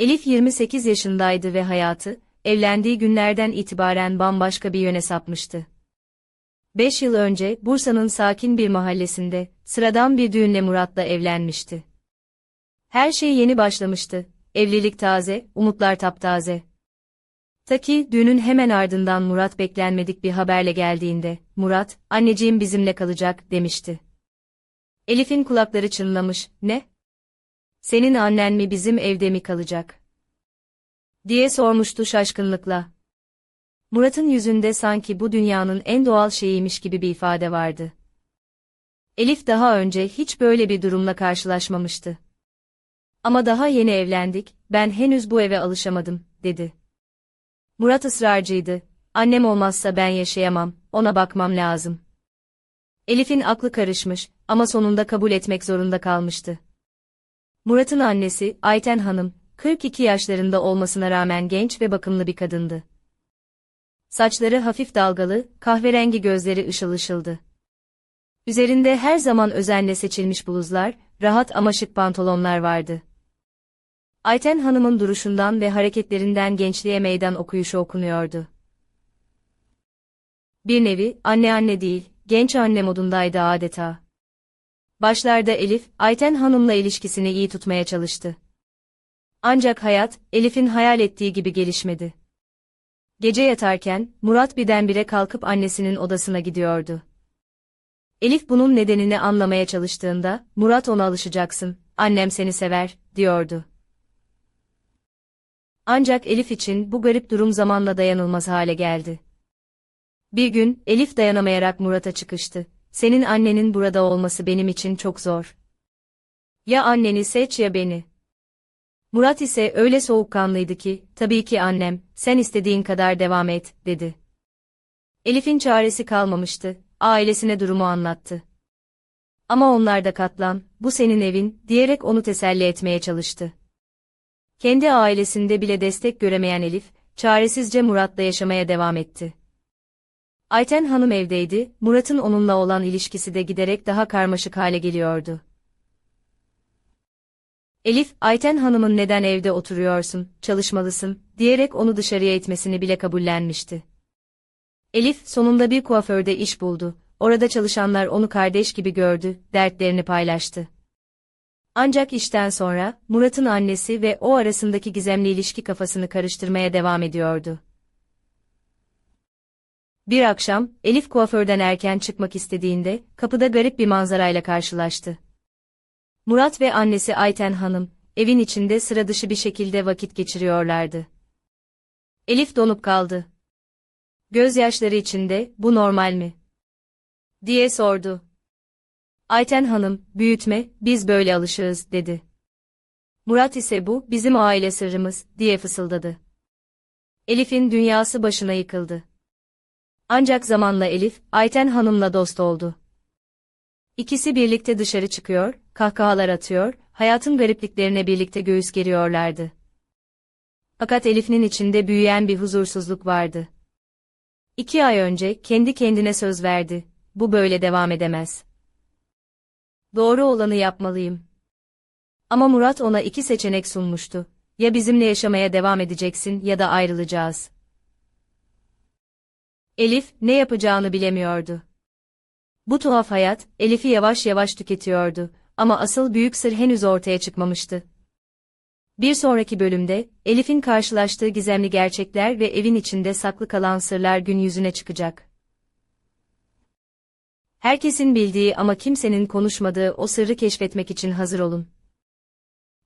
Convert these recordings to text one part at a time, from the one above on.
Elif 28 yaşındaydı ve hayatı, evlendiği günlerden itibaren bambaşka bir yöne sapmıştı. 5 yıl önce Bursa'nın sakin bir mahallesinde sıradan bir düğünle Murat'la evlenmişti. Her şey yeni başlamıştı. Evlilik taze, umutlar taptaze. Ta ki düğünün hemen ardından Murat beklenmedik bir haberle geldiğinde, Murat, anneciğim bizimle kalacak, demişti. Elif'in kulakları çınlamış, ne? Senin annen mi bizim evde mi kalacak? diye sormuştu şaşkınlıkla. Murat'ın yüzünde sanki bu dünyanın en doğal şeyiymiş gibi bir ifade vardı. Elif daha önce hiç böyle bir durumla karşılaşmamıştı. Ama daha yeni evlendik, ben henüz bu eve alışamadım, dedi. Murat ısrarcıydı, annem olmazsa ben yaşayamam, ona bakmam lazım. Elif'in aklı karışmış ama sonunda kabul etmek zorunda kalmıştı. Murat'ın annesi, Ayten Hanım, 42 yaşlarında olmasına rağmen genç ve bakımlı bir kadındı. Saçları hafif dalgalı, kahverengi gözleri ışıl ışıldı. Üzerinde her zaman özenle seçilmiş bluzlar, rahat ama şık pantolonlar vardı. Ayten Hanım'ın duruşundan ve hareketlerinden gençliğe meydan okuyuşu okunuyordu. Bir nevi, anne anne değil, genç anne modundaydı adeta. Başlarda Elif, Ayten Hanım'la ilişkisini iyi tutmaya çalıştı. Ancak hayat, Elif'in hayal ettiği gibi gelişmedi. Gece yatarken, Murat birdenbire kalkıp annesinin odasına gidiyordu. Elif bunun nedenini anlamaya çalıştığında, Murat ona alışacaksın, annem seni sever, diyordu. Ancak Elif için bu garip durum zamanla dayanılmaz hale geldi. Bir gün, Elif dayanamayarak Murat'a çıkıştı. Senin annenin burada olması benim için çok zor. Ya anneni seç ya beni. Murat ise öyle soğukkanlıydı ki, tabii ki annem, sen istediğin kadar devam et, dedi. Elif'in çaresi kalmamıştı, ailesine durumu anlattı. Ama onlar da katlan, bu senin evin, diyerek onu teselli etmeye çalıştı. Kendi ailesinde bile destek göremeyen Elif, çaresizce Murat'la yaşamaya devam etti. Ayten Hanım evdeydi, Murat'ın onunla olan ilişkisi de giderek daha karmaşık hale geliyordu. Elif, Ayten Hanım'ın neden evde oturuyorsun, çalışmalısın, diyerek onu dışarıya itmesini bile kabullenmişti. Elif, sonunda bir kuaförde iş buldu, orada çalışanlar onu kardeş gibi gördü, dertlerini paylaştı. Ancak işten sonra, Murat'ın annesi ve o arasındaki gizemli ilişki kafasını karıştırmaya devam ediyordu. Bir akşam, Elif kuaförden erken çıkmak istediğinde, kapıda garip bir manzarayla karşılaştı. Murat ve annesi Ayten Hanım, evin içinde sıra dışı bir şekilde vakit geçiriyorlardı. Elif donup kaldı. Gözyaşları içinde, bu normal mi? diye sordu. Ayten Hanım, büyütme, biz böyle alışığız, dedi. Murat ise bu, bizim aile sırrımız, diye fısıldadı. Elif'in dünyası başına yıkıldı. Ancak zamanla Elif, Ayten Hanım'la dost oldu. İkisi birlikte dışarı çıkıyor, kahkahalar atıyor, hayatın garipliklerine birlikte göğüs geriyorlardı. Fakat Elif'in içinde büyüyen bir huzursuzluk vardı. İki ay önce kendi kendine söz verdi, bu böyle devam edemez. Doğru olanı yapmalıyım. Ama Murat ona iki seçenek sunmuştu. Ya bizimle yaşamaya devam edeceksin ya da ayrılacağız. Elif, ne yapacağını bilemiyordu. Bu tuhaf hayat, Elif'i yavaş yavaş tüketiyordu ama asıl büyük sır henüz ortaya çıkmamıştı. Bir sonraki bölümde, Elif'in karşılaştığı gizemli gerçekler ve evin içinde saklı kalan sırlar gün yüzüne çıkacak. Herkesin bildiği ama kimsenin konuşmadığı o sırrı keşfetmek için hazır olun.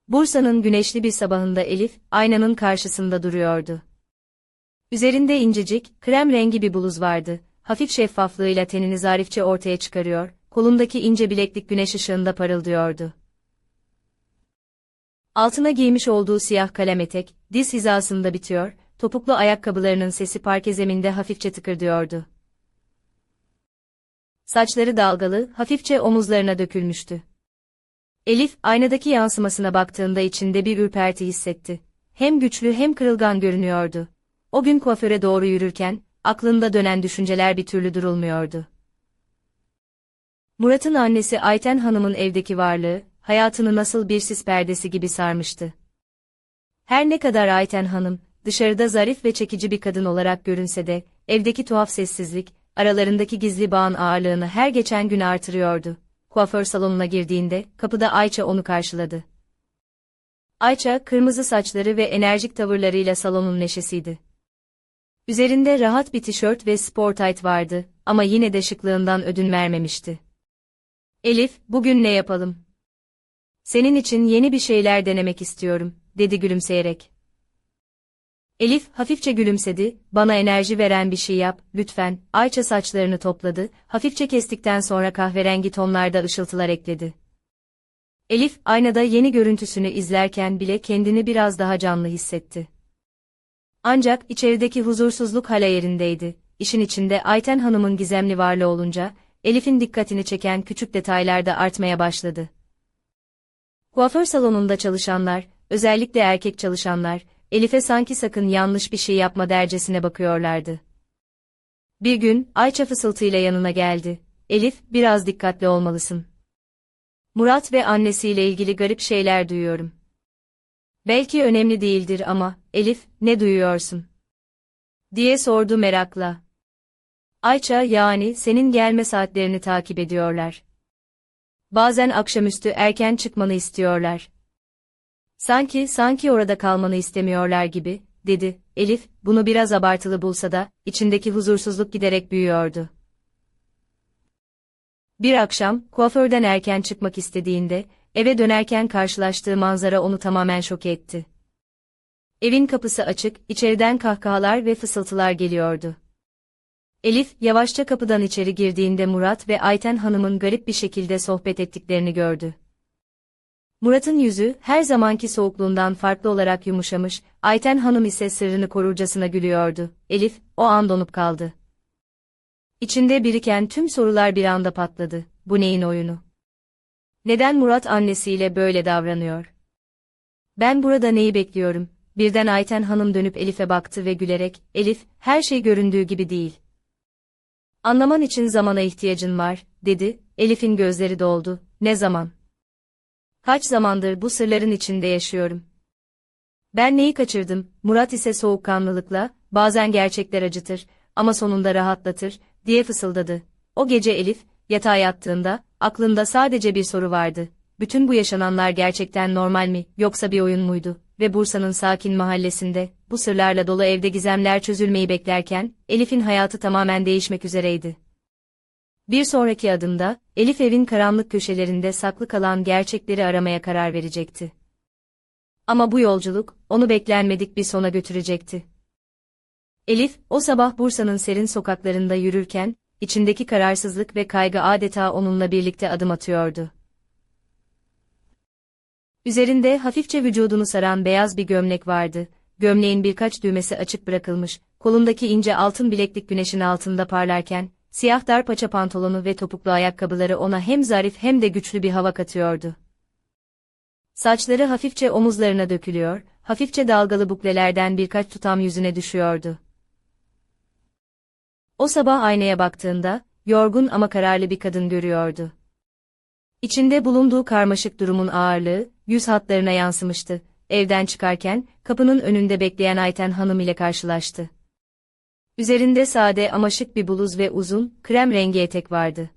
Bursa'nın güneşli bir sabahında Elif, aynanın karşısında duruyordu. Üzerinde incecik, krem rengi bir bluz vardı, hafif şeffaflığıyla tenini zarifçe ortaya çıkarıyor, kolundaki ince bileklik güneş ışığında parıldıyordu. Altına giymiş olduğu siyah kalem etek, diz hizasında bitiyor, topuklu ayakkabılarının sesi parke zeminde hafifçe tıkırdıyordu. Saçları dalgalı, hafifçe omuzlarına dökülmüştü. Elif, aynadaki yansımasına baktığında içinde bir ürperti hissetti. Hem güçlü hem kırılgan görünüyordu. O gün kuaföre doğru yürürken, aklında dönen düşünceler bir türlü durulmuyordu. Murat'ın annesi Ayten Hanım'ın evdeki varlığı, hayatını nasıl bir sis perdesi gibi sarmıştı. Her ne kadar Ayten Hanım, dışarıda zarif ve çekici bir kadın olarak görünse de, evdeki tuhaf sessizlik, aralarındaki gizli bağın ağırlığını her geçen gün artırıyordu. Kuaför salonuna girdiğinde, kapıda Ayça onu karşıladı. Ayça, kırmızı saçları ve enerjik tavırlarıyla salonun neşesiydi. Üzerinde rahat bir tişört ve spor tayt vardı ama yine de şıklığından ödün vermemişti. Elif, bugün ne yapalım? Senin için yeni bir şeyler denemek istiyorum, dedi gülümseyerek. Elif hafifçe gülümsedi, bana enerji veren bir şey yap, lütfen, Ayça saçlarını topladı, hafifçe kestikten sonra kahverengi tonlarda ışıltılar ekledi. Elif, aynada yeni görüntüsünü izlerken bile kendini biraz daha canlı hissetti. Ancak içerideki huzursuzluk hala yerindeydi. İşin içinde Ayten Hanım'ın gizemli varlığı olunca, Elif'in dikkatini çeken küçük detaylar da artmaya başladı. Kuaför salonunda çalışanlar, özellikle erkek çalışanlar, Elif'e sanki sakın yanlış bir şey yapma dercesine bakıyorlardı. Bir gün, Ayça fısıltıyla yanına geldi. Elif, biraz dikkatli olmalısın. Murat ve annesiyle ilgili garip şeyler duyuyorum. Belki önemli değildir ama, Elif, ne duyuyorsun? diye sordu merakla. Ayça yani senin gelme saatlerini takip ediyorlar. Bazen akşamüstü erken çıkmanı istiyorlar. Sanki, sanki orada kalmanı istemiyorlar gibi, dedi. Elif, bunu biraz abartılı bulsa da, içindeki huzursuzluk giderek büyüyordu. Bir akşam, kuaförden erken çıkmak istediğinde, eve dönerken karşılaştığı manzara onu tamamen şok etti. Evin kapısı açık, içeriden kahkahalar ve fısıltılar geliyordu. Elif, yavaşça kapıdan içeri girdiğinde Murat ve Ayten Hanım'ın garip bir şekilde sohbet ettiklerini gördü. Murat'ın yüzü, her zamanki soğukluğundan farklı olarak yumuşamış, Ayten Hanım ise sırrını korurcasına gülüyordu. Elif, o an donup kaldı. İçinde biriken tüm sorular bir anda patladı. Bu neyin oyunu? Neden Murat annesiyle böyle davranıyor? Ben burada neyi bekliyorum? Birden Ayten Hanım dönüp Elif'e baktı ve gülerek, Elif, her şey göründüğü gibi değil. Anlaman için zamana ihtiyacın var, dedi, Elif'in gözleri doldu, ne zaman? Kaç zamandır bu sırların içinde yaşıyorum. Ben neyi kaçırdım, Murat ise soğukkanlılıkla, bazen gerçekler acıtır, ama sonunda rahatlatır, diye fısıldadı. O gece Elif, yatağa yattığında, aklında sadece bir soru vardı. Bütün bu yaşananlar gerçekten normal mi, yoksa bir oyun muydu? Ve Bursa'nın sakin mahallesinde, bu sırlarla dolu evde gizemler çözülmeyi beklerken, Elif'in hayatı tamamen değişmek üzereydi. Bir sonraki adımda, Elif evin karanlık köşelerinde saklı kalan gerçekleri aramaya karar verecekti. Ama bu yolculuk, onu beklenmedik bir sona götürecekti. Elif, o sabah Bursa'nın serin sokaklarında yürürken, içindeki kararsızlık ve kaygı adeta onunla birlikte adım atıyordu. Üzerinde hafifçe vücudunu saran beyaz bir gömlek vardı, gömleğin birkaç düğmesi açık bırakılmış, kolundaki ince altın bileklik güneşin altında parlarken, siyah dar paça pantolonu ve topuklu ayakkabıları ona hem zarif hem de güçlü bir hava katıyordu. Saçları hafifçe omuzlarına dökülüyor, hafifçe dalgalı buklelerden birkaç tutam yüzüne düşüyordu. O sabah aynaya baktığında, yorgun ama kararlı bir kadın görüyordu. İçinde bulunduğu karmaşık durumun ağırlığı, yüz hatlarına yansımıştı. Evden çıkarken, kapının önünde bekleyen Ayten Hanım ile karşılaştı. Üzerinde sade ama şık bir bluz ve uzun, krem rengi etek vardı.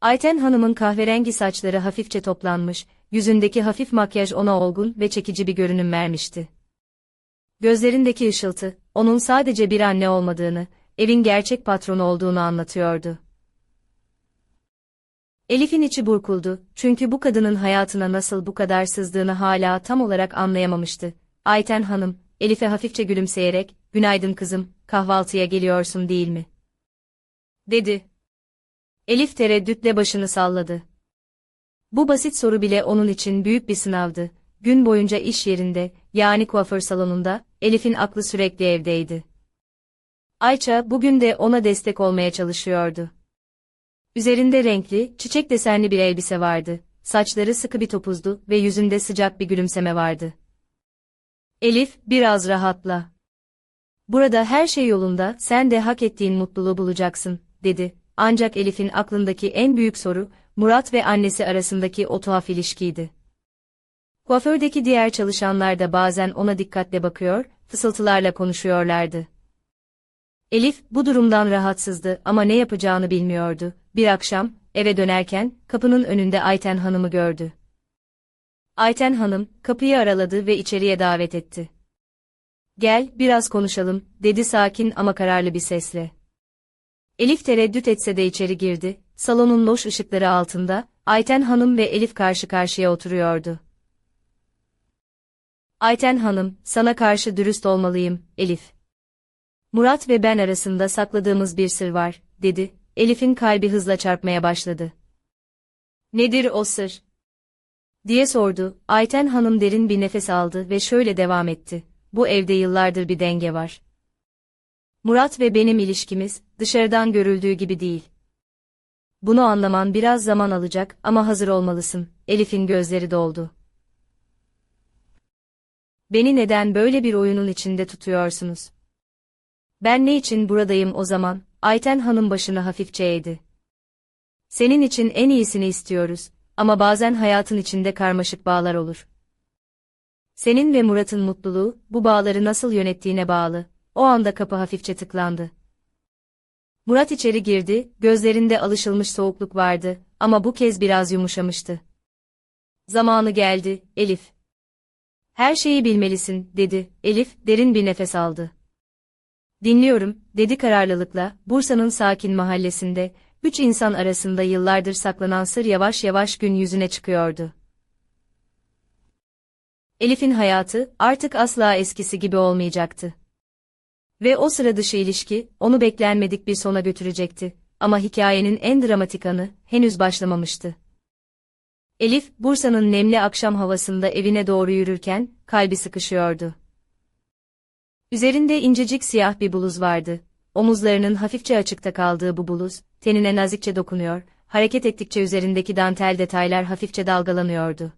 Ayten Hanım'ın kahverengi saçları hafifçe toplanmış, yüzündeki hafif makyaj ona olgun ve çekici bir görünüm vermişti. Gözlerindeki ışıltı, onun sadece bir anne olmadığını, evin gerçek patronu olduğunu anlatıyordu. Elif'in içi burkuldu, çünkü bu kadının hayatına nasıl bu kadar sızdığını hala tam olarak anlayamamıştı. Ayten Hanım, Elif'e hafifçe gülümseyerek, günaydın kızım, kahvaltıya geliyorsun değil mi? Dedi. Elif tereddütle başını salladı. Bu basit soru bile onun için büyük bir sınavdı. Gün boyunca iş yerinde, yani kuaför salonunda, Elif'in aklı sürekli evdeydi. Ayça bugün de ona destek olmaya çalışıyordu. Üzerinde renkli, çiçek desenli bir elbise vardı. Saçları sıkı bir topuzdu ve yüzünde sıcak bir gülümseme vardı. Elif, biraz rahatla. Burada her şey yolunda, sen de hak ettiğin mutluluğu bulacaksın, dedi. Ancak Elif'in aklındaki en büyük soru, Murat ve annesi arasındaki o tuhaf ilişkiydi. Kuafördeki diğer çalışanlar da bazen ona dikkatle bakıyor, fısıltılarla konuşuyorlardı. Elif, bu durumdan rahatsızdı ama ne yapacağını bilmiyordu. Bir akşam, eve dönerken, kapının önünde Ayten Hanım'ı gördü. Ayten Hanım, kapıyı araladı ve içeriye davet etti. Gel, biraz konuşalım, dedi sakin ama kararlı bir sesle. Elif tereddüt etse de içeri girdi, salonun loş ışıkları altında, Ayten Hanım ve Elif karşı karşıya oturuyordu. Ayten Hanım, sana karşı dürüst olmalıyım, Elif. Murat ve ben arasında sakladığımız bir sır var, dedi. Elif'in kalbi hızla çarpmaya başladı. Nedir o sır? diye sordu. Ayten Hanım derin bir nefes aldı ve şöyle devam etti. Bu evde yıllardır bir denge var. Murat ve benim ilişkimiz, dışarıdan görüldüğü gibi değil. Bunu anlaman biraz zaman alacak ama hazır olmalısın. Elif'in gözleri doldu. Beni neden böyle bir oyunun içinde tutuyorsunuz? Ben ne için buradayım o zaman? Ayten Hanım başını hafifçe eğdi. Senin için en iyisini istiyoruz ama bazen hayatın içinde karmaşık bağlar olur. Senin ve Murat'ın mutluluğu, bu bağları nasıl yönettiğine bağlı. O anda kapı hafifçe tıklandı. Murat içeri girdi, gözlerinde alışılmış soğukluk vardı ama bu kez biraz yumuşamıştı. Zamanı geldi, Elif. Her şeyi bilmelisin, dedi. Elif, derin bir nefes aldı. Dinliyorum, dedi kararlılıkla, Bursa'nın sakin mahallesinde, üç insan arasında yıllardır saklanan sır yavaş yavaş gün yüzüne çıkıyordu. Elif'in hayatı, artık asla eskisi gibi olmayacaktı. Ve o sıra dışı ilişki, onu beklenmedik bir sona götürecekti. Ama hikayenin en dramatik anı, henüz başlamamıştı. Elif, Bursa'nın nemli akşam havasında evine doğru yürürken, kalbi sıkışıyordu. Üzerinde incecik siyah bir bluz vardı. Omuzlarının hafifçe açıkta kaldığı bu bluz, tenine nazikçe dokunuyor, hareket ettikçe üzerindeki dantel detaylar hafifçe dalgalanıyordu.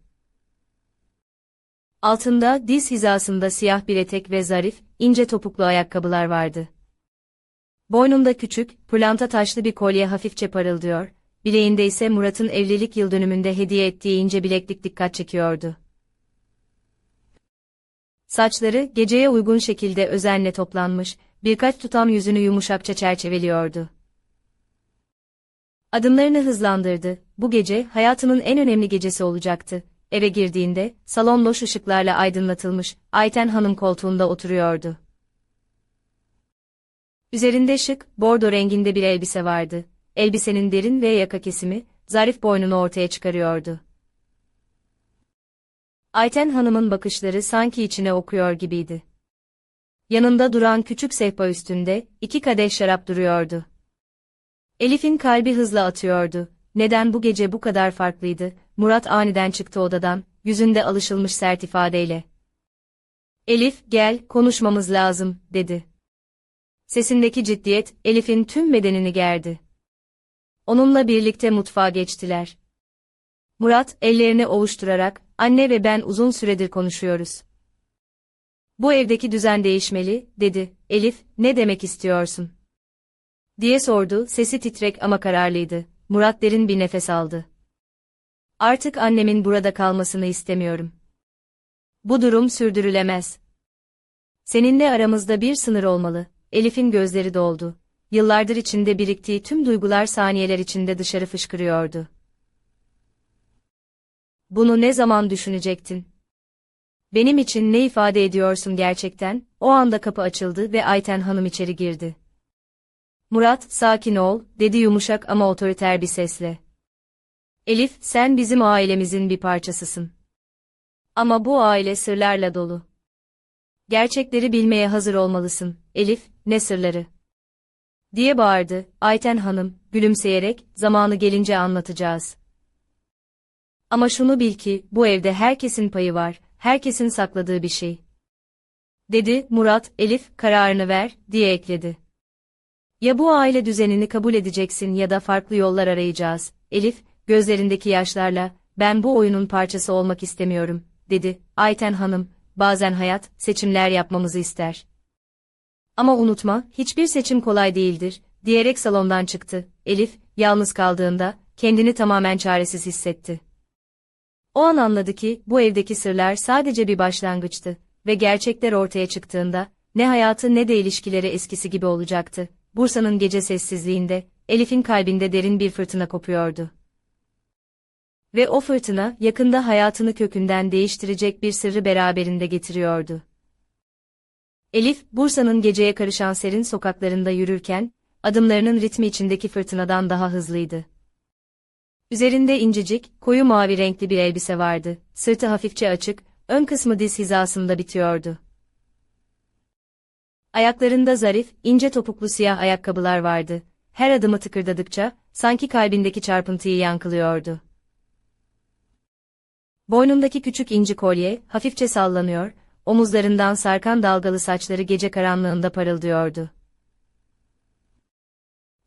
Altında diz hizasında siyah bir etek ve zarif, ince topuklu ayakkabılar vardı. Boynunda küçük, pırlanta taşlı bir kolye hafifçe parıldıyor, bileğinde ise Murat'ın evlilik yıl dönümünde hediye ettiği ince bileklik dikkat çekiyordu. Saçları, geceye uygun şekilde özenle toplanmış, birkaç tutam yüzünü yumuşakça çerçeveliyordu. Adımlarını hızlandırdı, bu gece hayatının en önemli gecesi olacaktı. Eve girdiğinde, salon loş ışıklarla aydınlatılmış, Ayten Hanım koltuğunda oturuyordu. Üzerinde şık, bordo renginde bir elbise vardı. Elbisenin derin ve yaka kesimi, zarif boynunu ortaya çıkarıyordu. Ayten Hanım'ın bakışları sanki içine okuyor gibiydi. Yanında duran küçük sehpa üstünde, iki kadeh şarap duruyordu. Elif'in kalbi hızla atıyordu. Neden bu gece bu kadar farklıydı? Murat aniden çıktı odadan, yüzünde alışılmış sert ifadeyle. Elif, gel, konuşmamız lazım, dedi. Sesindeki ciddiyet, Elif'in tüm bedenini gerdi. Onunla birlikte mutfağa geçtiler. Murat, ellerini ovuşturarak, anne ve ben uzun süredir konuşuyoruz. Bu evdeki düzen değişmeli, dedi. Elif, ne demek istiyorsun? Diye sordu, sesi titrek ama kararlıydı. Murat derin bir nefes aldı. Artık annemin burada kalmasını istemiyorum. Bu durum sürdürülemez. Seninle aramızda bir sınır olmalı. Elif'in gözleri doldu. Yıllardır içinde biriktiği tüm duygular saniyeler içinde dışarı fışkırıyordu. Bunu ne zaman düşünecektin? Benim için ne ifade ediyorsun gerçekten? O anda kapı açıldı ve Ayten Hanım içeri girdi. Murat, sakin ol, dedi yumuşak ama otoriter bir sesle. Elif, sen bizim ailemizin bir parçasısın. Ama bu aile sırlarla dolu. Gerçekleri bilmeye hazır olmalısın. Elif, ne sırları? diye bağırdı. Ayten Hanım, gülümseyerek, zamanı gelince anlatacağız. Ama şunu bil ki, bu evde herkesin payı var, herkesin sakladığı bir şey. Dedi, Murat, Elif, kararını ver, diye ekledi. Ya bu aile düzenini kabul edeceksin ya da farklı yollar arayacağız. Elif, gözlerindeki yaşlarla, ben bu oyunun parçası olmak istemiyorum, dedi. Ayten Hanım, bazen hayat, seçimler yapmamızı ister. Ama unutma, hiçbir seçim kolay değildir, diyerek salondan çıktı. Elif, yalnız kaldığında, kendini tamamen çaresiz hissetti. O an anladı ki, bu evdeki sırlar sadece bir başlangıçtı ve gerçekler ortaya çıktığında, ne hayatı ne de ilişkileri eskisi gibi olacaktı. Bursa'nın gece sessizliğinde, Elif'in kalbinde derin bir fırtına kopuyordu. Ve o fırtına, yakında hayatını kökünden değiştirecek bir sırrı beraberinde getiriyordu. Elif, Bursa'nın geceye karışan serin sokaklarında yürürken, adımlarının ritmi içindeki fırtınadan daha hızlıydı. Üzerinde incecik, koyu mavi renkli bir elbise vardı, sırtı hafifçe açık, ön kısmı diz hizasında bitiyordu. Ayaklarında zarif, ince topuklu siyah ayakkabılar vardı. Her adımı tıkırdadıkça, sanki kalbindeki çarpıntıyı yankılıyordu. Boynundaki küçük inci kolye, hafifçe sallanıyor, omuzlarından sarkan dalgalı saçları gece karanlığında parıldıyordu.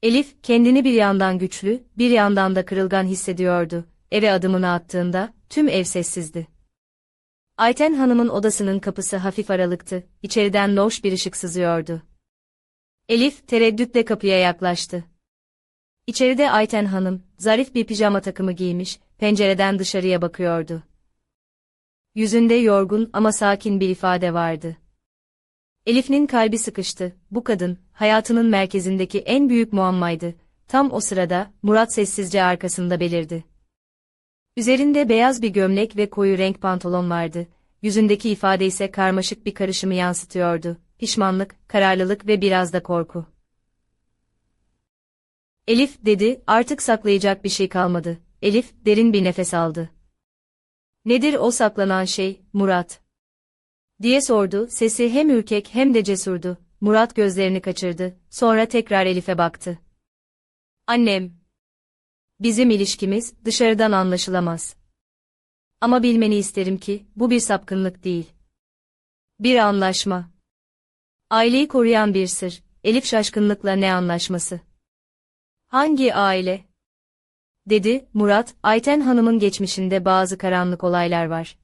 Elif, kendini bir yandan güçlü, bir yandan da kırılgan hissediyordu. Eve adımını attığında, tüm ev sessizdi. Ayten Hanım'ın odasının kapısı hafif aralıktı, içeriden loş bir ışık sızıyordu. Elif, tereddütle kapıya yaklaştı. İçeride Ayten Hanım, zarif bir pijama takımı giymiş, pencereden dışarıya bakıyordu. Yüzünde yorgun ama sakin bir ifade vardı. Elif'nin kalbi sıkıştı. Bu kadın, hayatının merkezindeki en büyük muammaydı. Tam o sırada, Murat sessizce arkasında belirdi. Üzerinde beyaz bir gömlek ve koyu renk pantolon vardı. Yüzündeki ifade ise karmaşık bir karışımı yansıtıyordu. Pişmanlık, kararlılık ve biraz da korku. Elif, dedi, artık saklayacak bir şey kalmadı. Elif, derin bir nefes aldı. Nedir o saklanan şey, Murat? Diye sordu, sesi hem ürkek hem de cesurdu. Murat gözlerini kaçırdı, sonra tekrar Elif'e baktı. Annem. Bizim ilişkimiz dışarıdan anlaşılamaz. Ama bilmeni isterim ki bu bir sapkınlık değil. Bir anlaşma. Aileyi koruyan bir sır. Elif şaşkınlıkla ne anlaşması? Hangi aile? Dedi Murat, Ayten Hanım'ın geçmişinde bazı karanlık olaylar var.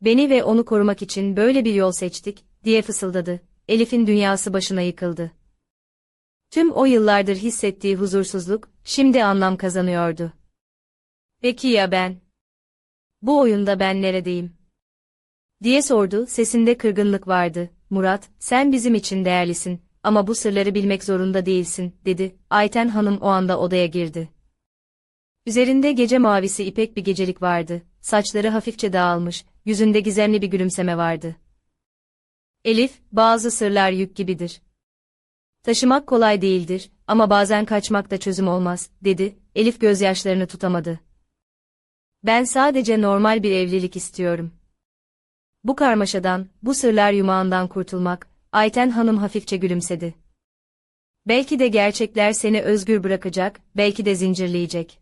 Beni ve onu korumak için böyle bir yol seçtik, diye fısıldadı. Elif'in dünyası başına yıkıldı. Tüm o yıllardır hissettiği huzursuzluk, şimdi anlam kazanıyordu. Peki ya ben? Bu oyunda ben neredeyim? Diye sordu, sesinde kırgınlık vardı. Murat, sen bizim için değerlisin, ama bu sırları bilmek zorunda değilsin, dedi. Ayten Hanım o anda odaya girdi. Üzerinde gece mavisi ipek bir gecelik vardı, saçları hafifçe dağılmış, yüzünde gizemli bir gülümseme vardı. Elif, bazı sırlar yük gibidir. Taşımak kolay değildir ama bazen kaçmak da çözüm olmaz, dedi, Elif gözyaşlarını tutamadı. Ben sadece normal bir evlilik istiyorum. Bu karmaşadan, bu sırlar yumağından kurtulmak, Ayten Hanım hafifçe gülümsedi. Belki de gerçekler seni özgür bırakacak, belki de zincirleyecek.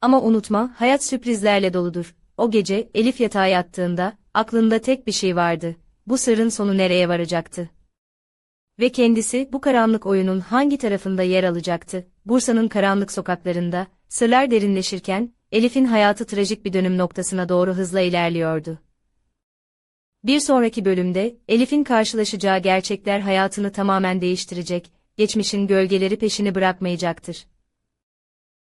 Ama unutma, hayat sürprizlerle doludur. O gece, Elif yatağa yattığında, aklında tek bir şey vardı. Bu sırrın sonu nereye varacaktı? Ve kendisi, bu karanlık oyunun hangi tarafında yer alacaktı? Bursa'nın karanlık sokaklarında, sırlar derinleşirken, Elif'in hayatı trajik bir dönüm noktasına doğru hızla ilerliyordu. Bir sonraki bölümde, Elif'in karşılaşacağı gerçekler hayatını tamamen değiştirecek, geçmişin gölgeleri peşini bırakmayacaktır.